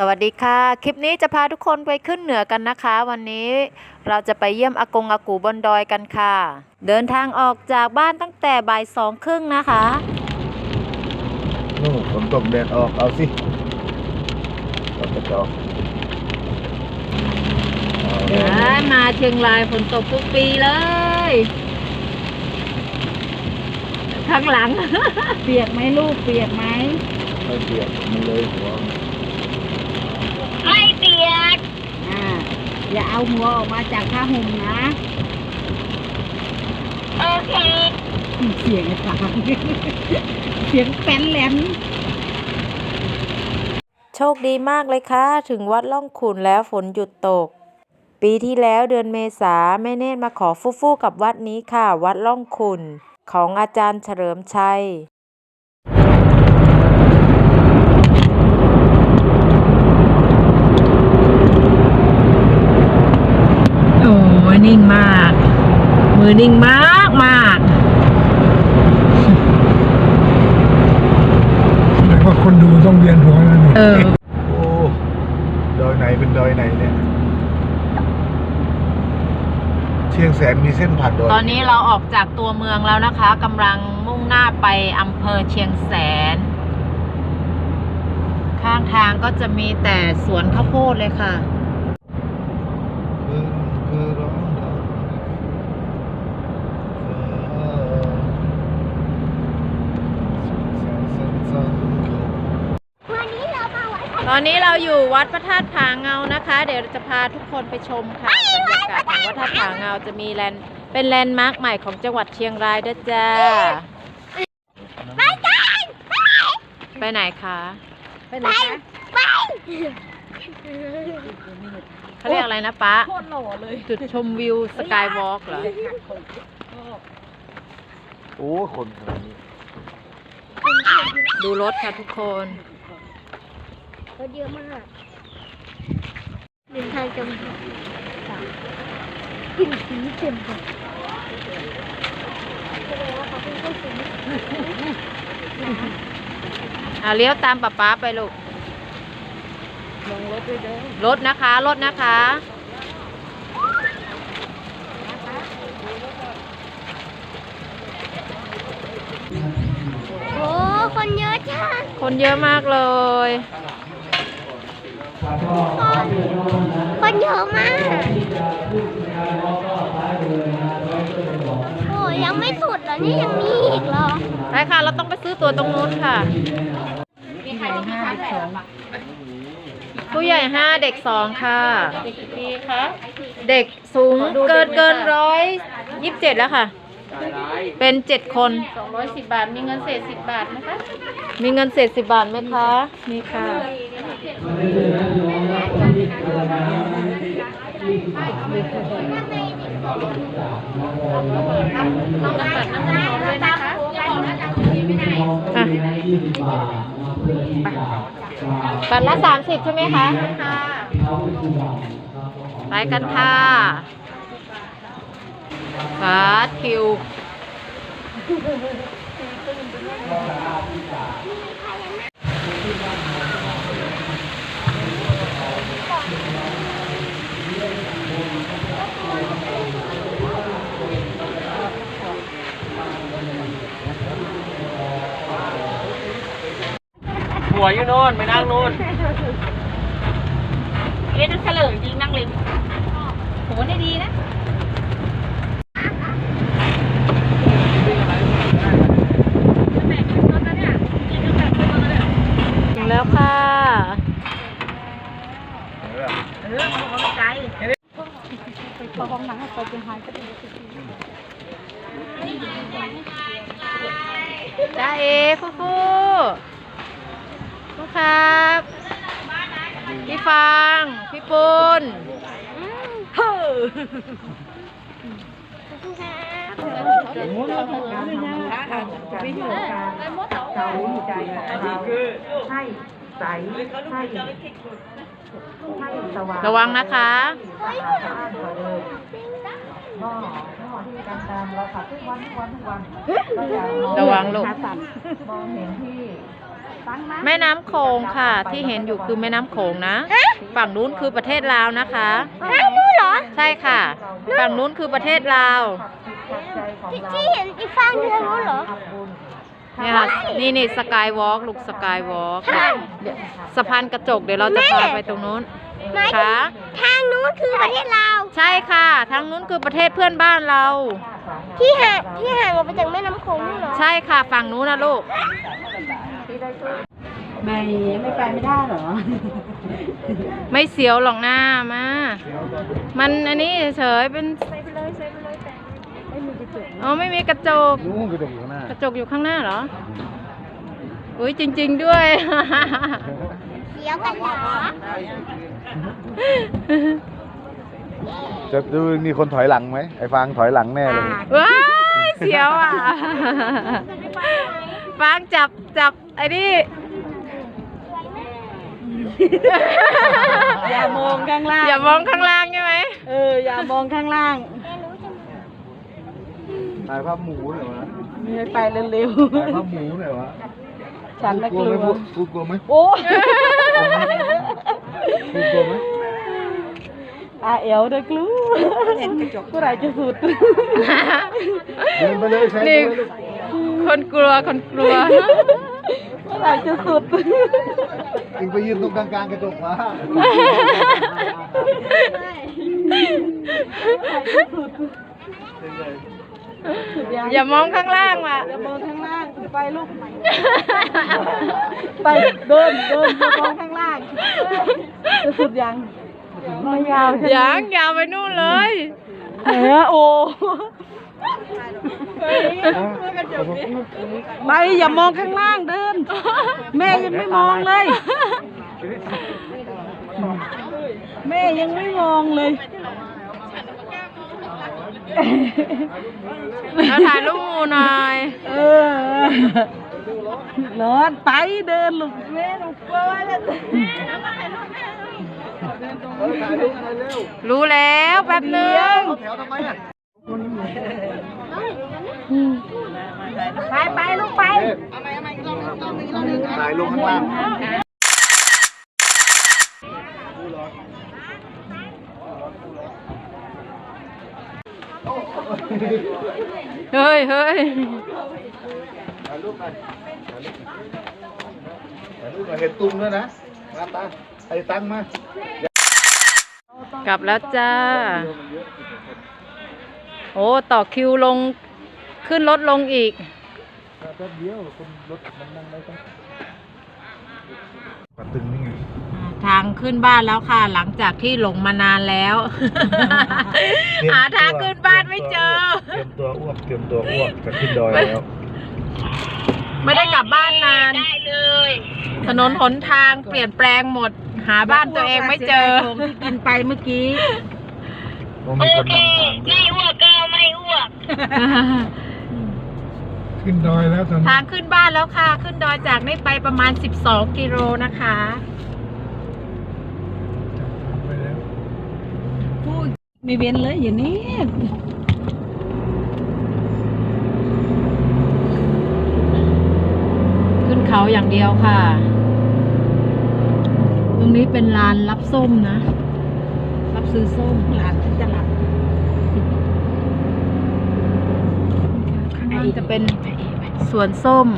สวัสดีค่ะ คลิปนี้จะพาทุกคนไปขึ้นเหนือกันนะคะ วันนี้เราจะไปเยี่ยมอากงอากูบนดอยกันค่ะ เดินทางออกจากบ้านตั้งแต่บ่ายสองครึ่งนะคะนู่นฝนตกแดดออกเอาสิเราจะจอกเอามาเชียงรายฝนตกทุกปีเลย ข้างหลัง เปียกไหมลูกเปียกไหมไม่เปียกมันเลยหัว ไม่เปียก อ่า อย่าเอาหัวออกมาจากผ้าห่มนะ โอเค เสียงไอ้ฟังเสียงแป้นแหลมโชคดีมากเลยค่ะ ถึงวัดล่องขุนแล้วฝนหยุดตก ปีที่แล้วเดือนเมษาแม่เนตรมาขอฟู่ๆกับวัดนี้ค่ะ วัดล่องขุนของอาจารย์เฉลิมชัย โอ้ย นิ่งมาก มือนิ่งมากมากแสดงว่าคนดูต้องเวียนหัวแล้วนี่เออ โอ้ดอยไหนเป็นดอยไหนเนี่ย เชียงแสนมีเส้นผ่านดอยตอนนี้เราออกจากตัวเมืองแล้วนะคะกำลังมุ่งหน้าไปอำเภอเชียงแสน ข้างทางก็จะมีแต่สวนข้าวโพดเลยค่ะ คือคือร้องดังฟ้าสุดแสนสั้นๆเขา ตอนนี้เราอยู่วัดพระธาตุผาเงานะคะ เดี๋ยวจะพาทุกคนไปชมค่ะบรรยากาศของวัดพระธาตุผาเงาจะมีแลนด์เป็นแลนด์มาร์คใหม่ของจังหวัดเชียงรายด้วยจ้าไปไหนคะไปไหนคะเขาเรียกอะไรนะป๊าโคตรหล่อเลยจุดชมวิวสกายวอล์กเหรอโอ้คนขนาดนี้ดูรถค่ะทุกคน รถเยอะมากเดินทางจะกลิ่นสีเต็มเลยอ่าเลี้ยวตามป๊าป๊าไปลูกลงรถด้วยเด้อรถนะคะ รถนะคะโอ้คนเยอะจังคนเยอะมากเลย คนเยอะมาก โอ้ยังไม่สุดเหรอ นี่ยังมีอีกเหรอไปค่ะ เราต้องไปซื้อตั๋วตรงนู้นค่ะที่ไหนห้าสองผู้ใหญ่ห้าเด็กสองค่ะ เด็กสูงเกินเกินร้อยยี่สิบเจ็ดแล้วค่ะ เป็นเจ็ดคนสองร้อยสิบบาท มีเงินเศษสิบบาทนะคะ มีเงินเศษสิบบาทไหมคะนี่ค่ะ อะ บัตรละสามสิบใช่ไหมคะไปกันค่ะฟาดคิว อยู่โน่นไปนั่งนู่นเล่นเฉลิมจริงนั่งเล่นโหได้ดีนะ ถึงแล้วค่ะ เออมันก็ไม่ไกลไปเข้าห้องน้ำไปเป็นหายก็ได้ จ้าเอฟูฟูลูกครับ พี่ฟาง พี่ปุณเฮ้ออันนี้คือระวังนะคะระวังลูกขาสั่นมองเห็นที่ แม่น้ำโขงค่ะ ที่เห็นอยู่คือแม่น้ำโขงนะ ฝั่งนู้นคือประเทศลาวนะคะฮะนู่นเหรอใช่ค่ะ ฝั่งนู้นคือประเทศลาวที่ที่เห็นอีกฝั่งหนึงนู้นเหรอ เนี่ยค่ะนี่นี่สกายวอล์กลูกสกายวอล์กสะพานกระจกเดี๋ยวเราจะพาไปตรงนู้นหมายถึงค่ะทาง นู้นคือประเทศลาวใช่ค่ะ ทางนู้นคือประเทศเพื่อนบ้านเรา ที่ห่างที่ห่างออกไปจากแม่น้ำโขงนู่นเหรอใช่ค่ะ ฝั่งนู้นนะลูก ไม่ไม่ไปไม่ได้เหรอ ไม่เสียวหรอกหน้ามา มันอันนี้เฉยๆเป็นอ๋อไม่มีกระจก นู้นกระจกอยู่ข้างหน้า กระจกอยู่ข้างหน้าเหรอ อุ้ยจริง ๆด้วยเดี๋ยวกันเหรอ จะดูมีคนถอยหลังไหมไอ้ฟางถอยหลังแน่เลย ว้ายเสียวอะ ฟางจับจับไอ้นี่อย่ามองข้างล่าง อย่ามองข้างล่างใช่ไหมเออ อย่ามองข้างล่างถ่ายภาพหมูหน่อยวะไม่ไปเร็วถ่ายภาพหมูหน่อยวะๆฉันน่ะกกลัวลัไหมวกูกลัวไหมโอ้กูกลัวไหม อาเอวเด้อกลัวเห็นกระจกก็ไรจะสุด เดินไปเลยใช้นี่ เลยลูกคนกลัวคนกลัว ก็ไรจะสุด เองไปยืนตรงกลางๆกระจกวะอย่ามองข้างล่างว่ะ อย่ามองข้างล่างไปลูกไปเดินเดินอย่ามองข้างล่างจะสุดยัง ไม่ยาวยังยาวไปนู่นเลยเออโอ้ไปอย่ามองข้างล่างเดิน แม่ยังไม่มองเลย แม่ยังไม่มองเลยเราถ่ายรูปหมูหน่อย เออนอนไปเดินลูกแม่หนูกลัวว่าจะเออถ่าย รูปอะไรเร็วรู้แล้วแป๊บนึงแถวทำไมอะไปไปลูกไปถ่ายลงข้างล่างเฮ้ยเฮ้ยถ่ายรูปหน่อยถ่ายรูปหน่อยเห็นตุ้มด้วยนะมาตา ไอ้ตังมากลับแล้วจ้า โอ้ ต่อคิวลง ขึ้นรถลงอีก แป๊บเดียวคนรถมันนั่งได้ตั้งปัดตึงนี่ไงทางขึ้นบ้านแล้วค่ะ หลังจากที่หลงมานานแล้ว หาทางขึ้นบ้านไม่เจอ เตรียมตัวอ้วกเตรียมตัวอ้วกจะขึ้นดอยแล้ว ไม่ได้กลับบ้านนานถนนหนทางเปลี่ยนแปลงหมด หาบ้านตัวเองไม่เจอของที่กินไปเมื่อกี้ต้องมีคนนำทางด้วยขึ้นดอยแล้วตอนนี้ทางขึ้นบ้านแล้วค่ะ ขึ้นดอยจากนี้ไปประมาณ 12 กิโลนะคะ ไปแล้วพูดไม่เว้นเลยอย่างนี้ขึ้นเขาอย่างเดียวค่ะต รงนี้เป็นลานรับส้มนะ รับซื้อส้มหลานฉันจะหลับข้างล่างจะเป็นสวนส้ม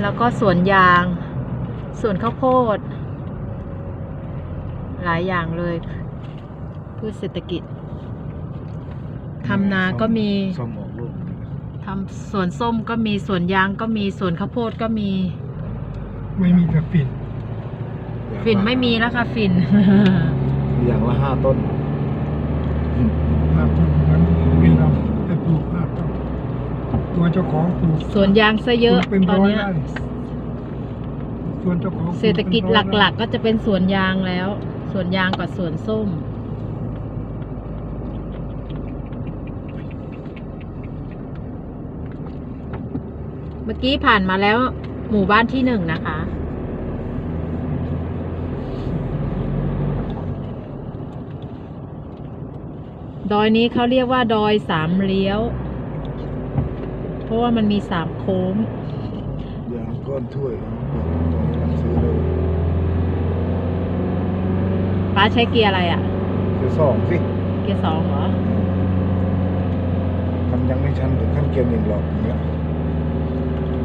แล้วก็สวนยาง สวนข้าวโพด หลายอย่างเลยพืชเศรษฐกิจทำนาก็มีส้มออกลูกทำสวนส้มก็มีสวนยางก็มีสวนข้าวโพดก็มี ไม่มีแต่ฝิ่น ฝิ่นไม่มีแล้วค่ะฝิ่น อย่างละห้าต้นห้าต้นมันมีเราไปปลูกห้าต้นตัวเจ้าของปลูกสวนยางซะเยอะปลูกเป็นตอนร้อยเนี้ยไร่ส่วนเจ้าของปลูเศรษฐกิจเป็นร้อยหไร่ลักๆ ก็จะเป็นสวนยางแล้ว สวนยางกับสวนส้มเมื่อกี้ผ่านมาแล้วหมู่บ้านที่หนึ่งนะคะ ดอยนี้เขาเรียกว่าดอยสามเลี้ยว เพราะว่ามันมีสามโค้งอย่างก็ก้อนถ้วยตรงนี้รับซื้อเลยป้าใช้เกียร์อะไรอะคือสองสิ เกียร์สองเหรอมันยังไม่ชันถึงขั้นเกียร์หนึ่งหรอกอย่างเงี้ย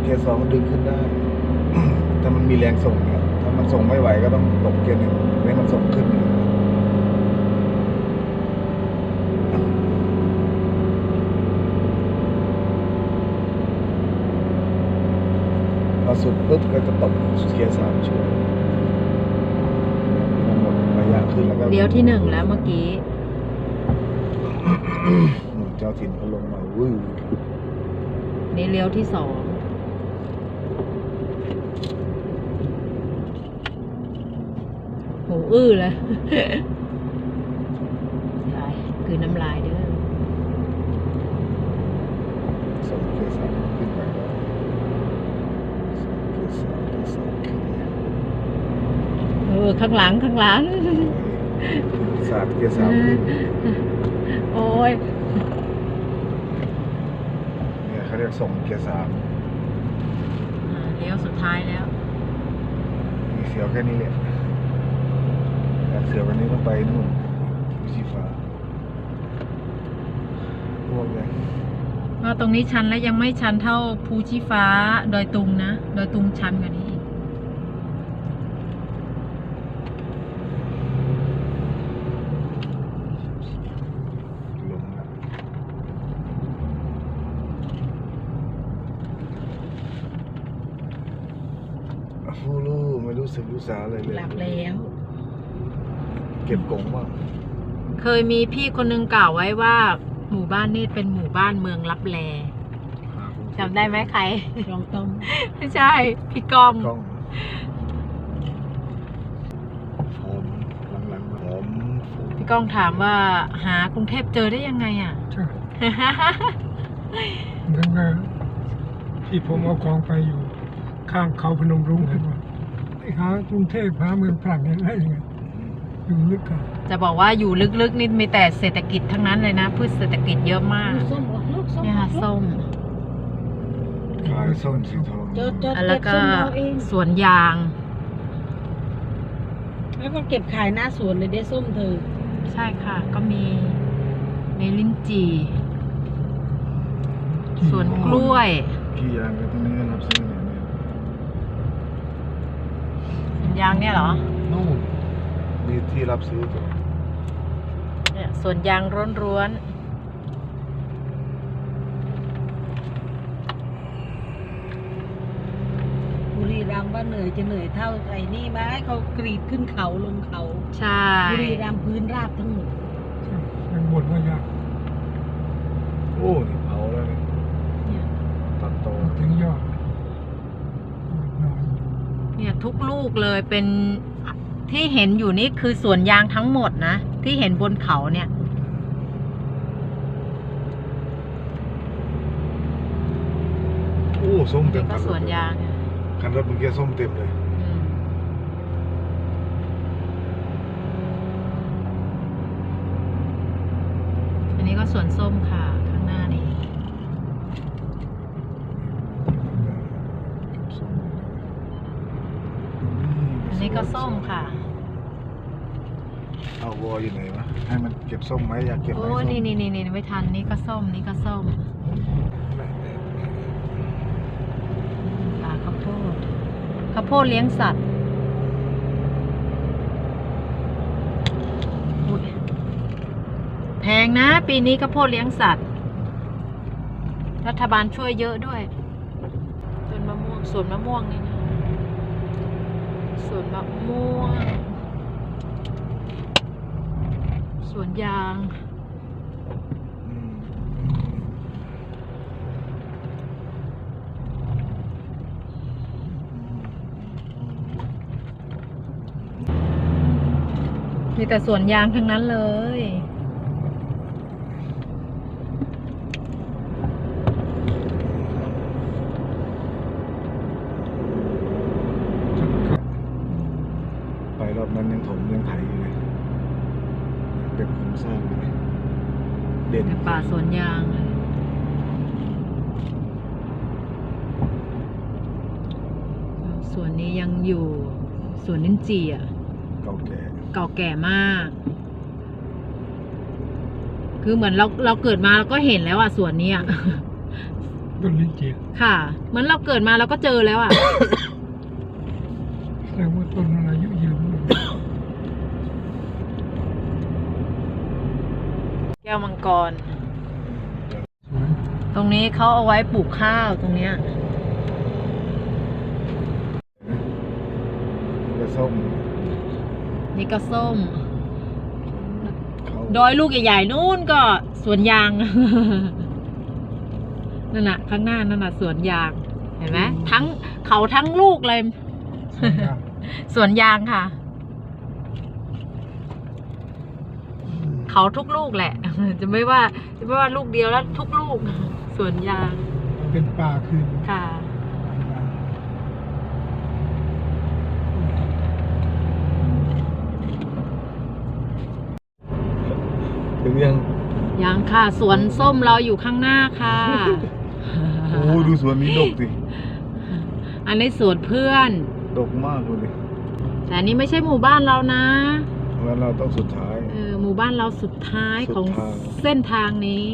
เกียร์สองดึงขึ้นได้ ถ้ามันมีแรงส่งเนี่ย ถ้ามันส่งไม่ไหวก็ต้องตกเกียร์หนึ่งให้มันส่งขึ้นอย่างเงี้ยพอ สุดปุ๊บก็จะตกเกียร์สามช่วยพอหมดระยะขึ้นแล้วก็เลี้ยวที่หนึ่งแล้วเมื่อกี้หนุ่มเจ้าถิ่นเขาลงมาวู้นี่เลี้ยวที่สองหูอื้อเลยไปคือน้ำลายเด้อส่งเกียร์สามขึ้นไปแล้วส่งเกียร์สามเกียร์สามขึ้น เออข้างหลังข้างหลัง สามเกียร์สามขึ้นโอ้ยเนี่ยเขาเรียกส่งเกียร์สามอ่าเลี้ยวสุดท้ายแล้ว มีเสียวแค่นี้แหละแต่เสียวกันนี้ต้องไปนู่นวิชิฟ้าพวกเลยก็ตรงนี้ชันแล้วยังไม่ชันเท่าภูชีฟ้าดอยตุงนะ ดอยตุงชันกว่านี้อีก ลงแล้วฟูลูไม่ รู้สึกรู้สาอะไรเลย หลับแล้ว เก็บกงบ้างเคยมีพี่คนนึงกล่าวไว้ว่า หมู่บ้านนี่เป็นหมู่บ้านเมืองลับแลจำได้ไหมใครลองต้มไม่ใช่ พี่ก้องกล้องหอมหลังๆหอมฟูพี่ก้องถามว่าหากรุงเทพเจอได้ยังไงอะใช่เหมือนกับที่ผมเอาของไปอยู่ ข้างเขาพนมรุ้งเห็นว่าไอ้ หากรุงเทพหาเมืองฝรั่งเห็นได้ยังไงอยู่ลึกกันจะบอกว่าอยู่ลึกๆนี่มีแต่เศรษฐกิจทั้งนั้นเลยนะพืชเศรษฐกิจเยอะมากลูกส้มออกลูกส้มเนี่ยออค่ะกลูกส้มขายส้นสีทองเจอเจอแล้วเก็บก็ส้มเราเองสวนยาง แล้วก็เก็บขายหน้าสวนเลยได้ส้มเธอใช่ค่ะ ก็มีในลิ้นจี่สวนกล้วย กี่ยางกันตรงนี้ก็รับซื้อเนี่ ยเนี่ยสวนยางเนี่ยเหรอ นู่นมีที่รับซื้อจ้ะเนี่ยสวนยางร้วนบุรีรัมย์ว่าเหนื่อยจะเหนื่อยเท่าไอ้นี่ไหมเขากรีดขึ้นเขาลงเขาๆใช่บุรีรัมย์พื้นราบทั้งหมดยังบ่นว่ายากโอ้นี่เผาแล้วนี่ เนี่ย ตัดโต ถึงยอดน้อย เนี่ย ทุกลูกเลยเป็นที่เห็นอยู่นี่คือสวนยางทั้งหมดนะ ที่เห็นบนเขาเนี่ย โอ้ส้มเต็นี่มก็คันสรวนถเลยยางเนี่ยคันรถเมื่อกี้ส้มเต็มเลยอืมอันนี้ก็สวนส้มค่ะ ข้างหน้านี่ อั นนี้ก็ส้มค่ะ เอาวออยู่ไหนวะให้มันเก็บส้มไหมอยากเก็บไหมโอ้ส้มนี่นี่นี่นี่ไม่ทันนี่ก็ส้มนี่ก็ส้มป่าข้าวโพดข้าวโพดเลี้ยงสัตว์อุ๊ยแพงนะ ปีนี้ข้าวโพดเลี้ยงสัตว์ รัฐบาลช่วยเยอะด้วยต้นมะม่วงสวนมะม่วงนี่นะ สวนมะม่วง สวนยาง มีแต่สวนยางทั้งนั้นเลย ไปรอบนั้นยังถมยังไถอยู่เลยยังเป็นโครงสร้างอยู่เลยเด่น แต่ป่าสวนยางเลย สวนนี้ยังอยู่สวนลิ้น จี่อะเก่าแก่เก่าแก่มาก คือเหมือนเราเราเกิดมาเราก็เห็นแล้วอะสวนนี้อะต้นลิ้นจี่ค่ะ เหมือนเราเกิดมาเราก็เจอแล้วอะแสดงว่าต้นมันอายุยืนมากแก้วมังกรสวยตรงนี้เขาเอาไว้ปลูกข้าวตรงเนี้ย ส้มนี่ก็ส้ม เขาดอยลูกใหญ่ๆนู่นก็สวนยาง นั่นน่ะ ข้างหน้านั่นน่ะสวนยาง เห็นไหมทั้งเขาทั้งลูกเลย สวยงามสวนยางค่ะ เขาทุกลูกแหละ จะไม่ว่า จะไม่ว่าลูกเดียวแล้วทุกลูก สวนยาง เป็นป่าคืน ค่ะ ถึงยังยังค่ะ สวนส้มเราอยู่ข้างหน้าค่ะ โอ้ดูสวนนี้ดกสิอันนี้สวนเพื่อน ดกมากเลยแต่อันนี้ไม่ใช่หมู่บ้านเรานะงั้นเราต้องสุดท้าย เออหมู่บ้านเราสุดท้ายสุดของทางเส้นทางนี้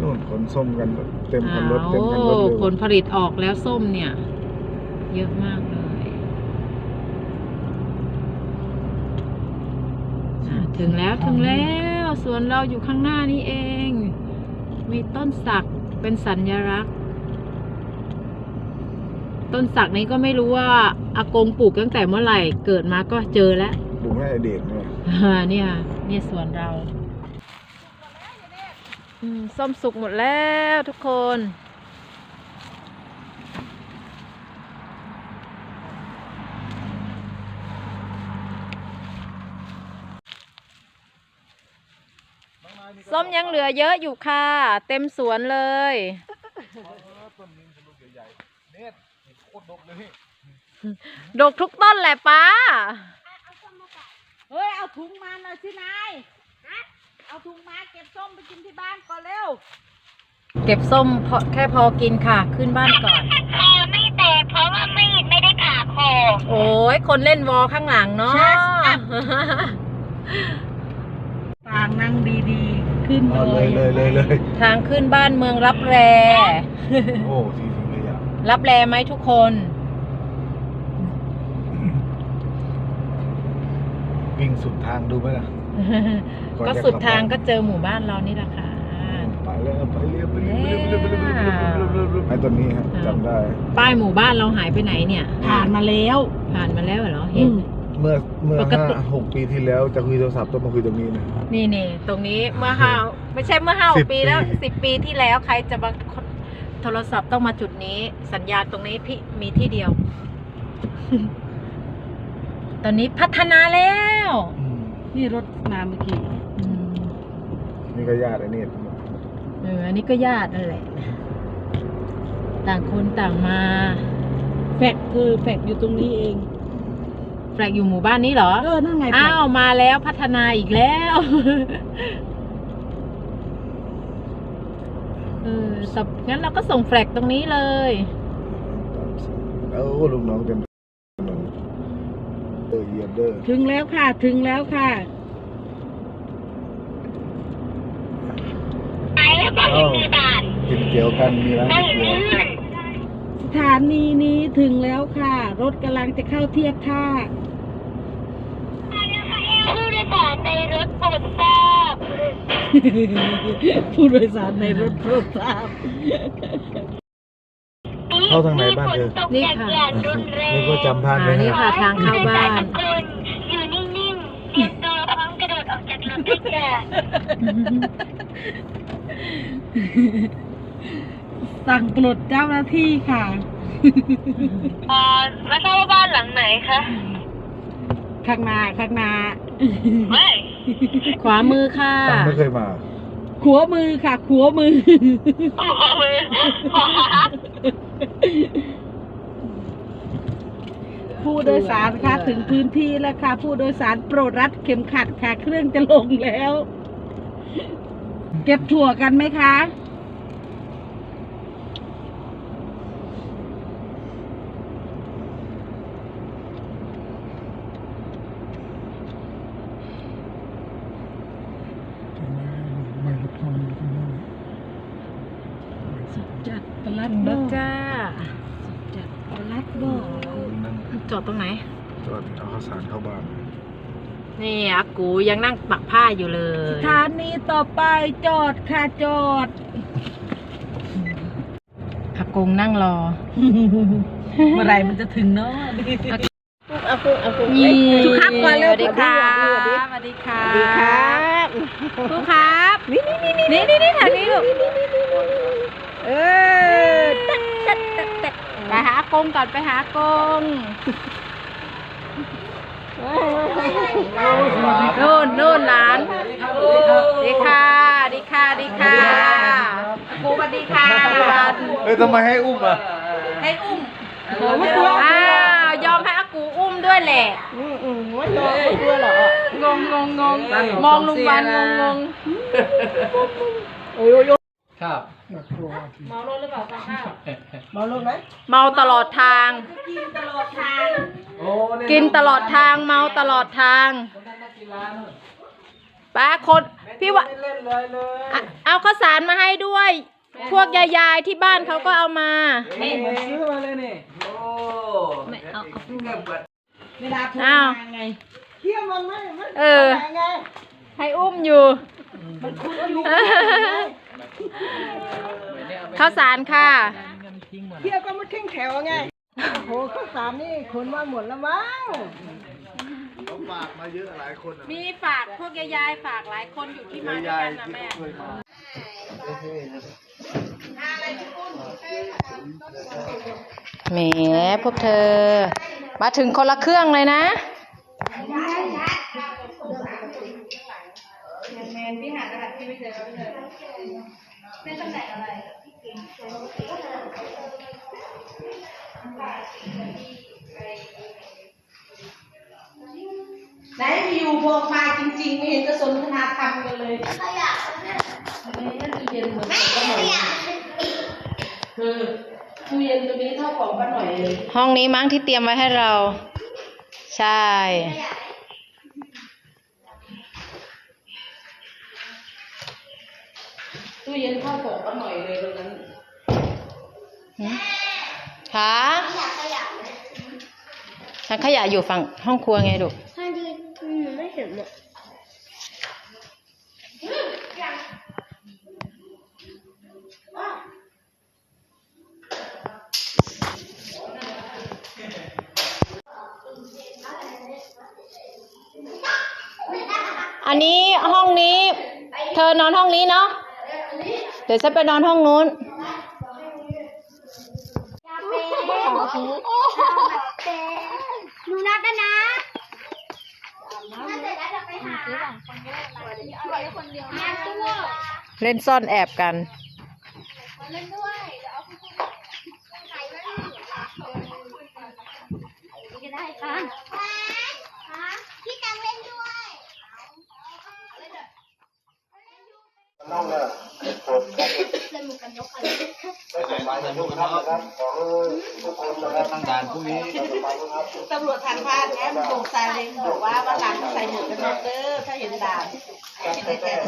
นู่นขนส้มกันเต็มคันรถอ้าวเต็มคันรถเลยผลผลิตออกแล้วส้มเนี่ย เยอะมากเลยอะ ถึงแล้วถึงแล้วสวนเราอยู่ข้างหน้านี่เอง มีต้นสักเป็นสัญลักษณ์ ต้นสักนี้ก็ไม่รู้ว่าอากงปลูกตั้งแต่เมื่อไหร่เกิดมาก็เจอแล้วปลูกให้ไอเด็กเนี่ยอ่าเนี่ยเนี่ยสวนเราอืมส้มสุกหมดแล้วทุกคน ส้มยังเหลือเยอะอยู่ค่ะ เต็มสวนเลยดกทุกต้นแหละป้า เฮ้ย เอาถุงมาหน่อยสินายเอาถุงมาเก็บส้มไปกินที่บ้านก่อนเร็ว เก็บส้มพอแค่พอกินค่ะ ขึ้นบ้านก่อนคอไม่แตกเพราะว่ามีดไม่ได้ผ่าคอ โอ้ยคนเล่นวอลข้างหลังเนาะใช่ค่ะต่างนั่งดีๆ ขึ้นเอาเลเลยยเลยเลยเลยทางขึ้นบ้านเมืองรับแร โอ้ทีสิงขยะรับแรไหมทุกคน วิ่งสุดทางดูไหมล่ะก่อนก็จะสุดกลับทางบ้านก็เจอหมู่บ้านเรานี่แหละค่ะ ไปแล้วไปเรียบไปเรียบไปเรียบไปเรียบไปเรียบไปเรียบไปเรียบไปเรียบไอ้ต้นนี้ฮะจำได้ ป้ายหมู่บ้านเราหายไปไหนเนี่ย ผ่านมาแล้ว ผ่านมาแล้วเหรอเห็น เมื่อเมื่อปกห้าติ หกปีที่แล้วจะคุยโทรศัพท์ต้องมาคุยตรงนี้นะ นี่นี่ตรงนี้เมื่อห้าไม่ใช่เมื่อห้าสิบปีแล้วปี สิบปีที่แล้วใครจะมาโทรศัพท์ต้องมาจุดนี้ สัญญาณตรงนี้พี่มีที่เดียว ตอนนี้พัฒนาแล้วอืมนี่รถมาเมื่อกี้อืมนี่ก็ญาติไอ้นี่เอออันนี้ก็ญาตินั่นแหละ ต่างคนต่างมา แฟกคือแฟกอยู่ตรงนี้เอง แฟลกอยู่หมู่บ้านนี้เหรอ เออ นั่นไงแฟลอ้ากวมาแล้วพัฒนาอีกแล้ว เออสับงั้นเราก็ส่งแฟลกตรงนี้เลยเออลูกน้องเต็มถนนเออเหยียบเด้อถึงแล้วค่ะ ถึงแล้วค่ะ ไปแล้วก็เอ้ามีบาทกินเกี๊ยวกันมีร้านนั่งก๋วยเตี๋ยวลื่นสถานีนี้ถึงแล้วค่ะ รถกำลังจะเข้าเทียบท่า ถโปรดทราบผู้โดยสารในรถโปรดทราบ เข้าทางไหนบ้านเธอฝตกอย่างอย่างรุนแรงนี่ก็จำพลาดอ่าไม่นี่ได้ค่ะทางเข้าบ้านทุกคนอยู่นิ่งๆเตรียมตัวพร้อมกระโดดออกจากรถด้วยกันสั่งปลดเจ้าหน้าที่ค่ะเอ่อมาทราบว่าบ้านหลังไหนคะ ข้างหน้าข้างหน้า ไม่ ขวามือค่ะ ตังไม่เคยมา ขัวมือค่ะ ขัวมือขอมือขอผู้โดยสารค่ะถึงพื้นที่แล้วค่ะ ผู้โดยสารโปรดรัดเข็มขัดค่ะ เครื่องจะลงแล้ว เก็บถั่วกันไหมคะ รัด ถึง บ่ แล้วจ้า รัดบ่ นั่ง จอดตรงไหน จอดเอาข้าวสารเข้าบ้าน นี่อา กูยังนั่งปักผ้าอยู่เลยสถานีต่อไปจอดค่ะจอดอากงนั่งรอ เมื่อไหรมันจะถึงเนาะนี่ทุกครับก่อนเร็วสวัสดีครับสวัสดีสวัสดีครัสวัสดีครับบครูครับนี่นี่นี่นี่แถวนี้ลูกเออตักตักตักตักไปหาอากงก่อนไปหาอากง นู่นนู่นหลาน ดีค่ะ ดีค่ะ ดีค่ะอากูสวัสดีค่ะเฮ้ยทำไมให้อุ้มอะให้อุ้มอ้าวยอมให้อากูอุ้มด้วยแหละ อืมอืมไม่ยอมไม่กลัวหรอกงงงงงมองลุงวันงงง ครับเมารถหรือเปล่าฟังข้าวมาลงไหมเมาตลอดทางโอ้กินตลอดทางเมาตลอดทางป้าคนพี่ว่าอะเอาข้าวสารมาให้ด้วย พวกยายๆที่บ้านเขาก็เอามา นี่มันซื้อมาเลยนี่โอ้ไม่เอาเวลาโทรอ้าว มาไง เที่ยวมันไม่มันเออไปไงให้อุ้มอยู่ มันคุยอยู่ ข้าวสารค่ะ เที่ยวก็มาทิ้งแถวไง โอ้โหข้าวสารนี่คนมาหมดแล้วมั้งเขาฝากมาเยอะหลายคนมีฝากพวกยายๆฝากหลายคนอยู่ที่มาด้วยกันนะแม่แหมพวกเธอ มาถึงคนละเครื่องเลยนะ ไหนมีอยู่บอกมาจริงๆ ไม่เห็นจะสนทนาธรรมกันเลยขยะนั่นตู้เย็นเหมือนป้าหน่อยเออตู้เย็นตัวนี้เท่าของป้าหน่อยเลยห้องนี้มั้งที่เตรียมไว้ให้เรา ใช่ ตู้เย็นเท่าของป้าหน่อยเลยตรงนั้นค่ะถังขยะอยู่ฝั่งห้องครัวไงลูก ไม่เห็นอะ อันนี้ห้องนี้ เธอนอนห้องนี้เนาะ เดี๋ยวฉันไปนอนห้องนู้น หนูนับนะถ้าเสร็จแล้วเดี๋ยวไปหาหาตัวเล่นซ่อนแอบกัน เล่นด้วย เดี๋ยวเอาคุณครูใส่ไว้ให้ก็ได้ค่ะพี่ตังเล่นด้วย ตั้งด่านพรุ่งนี้ตำรวจทางบ้านนะมันส่งสาเลงบอกว่าวันหลังใส่หมวกกันน็อกเด้อถ้าเห็นด่าน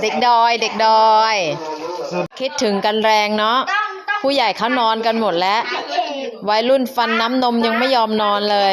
เด็กดอย เด็กดอย คิดถึงกันแรงเนาะผู้ใหญ่เขานอนกันหมดแล้ววัยรุ่นฟันน้ำนมยังไม่ยอมนอนเลย